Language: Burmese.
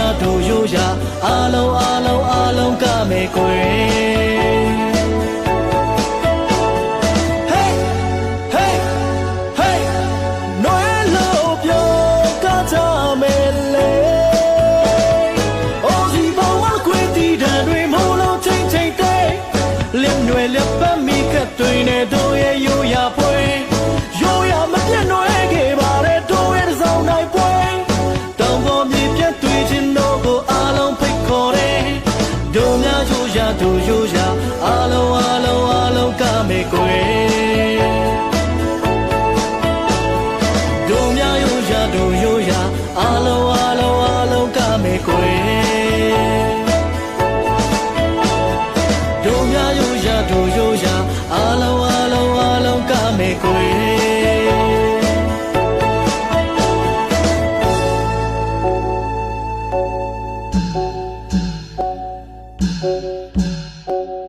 ရာတို့ရိုးရာအလုံးအလုံးအလုံးကမဲ့ကွယ်လျှပ်ပမိကတွင်နေတို့ရဲ့ ရိုးရာတို့ရိုးရာအားလုံးအားလုံးအားလုံးကမယ်ကွယ်ဒုံများရိုးရာဒုံရိုးရာအလုံးအလုံးအလုံးကမယ်ကွယ်ဒုံများရိုးရာဒုံရိုးရာအလုံးအလုံးအလုံးကမယ်ကွယ်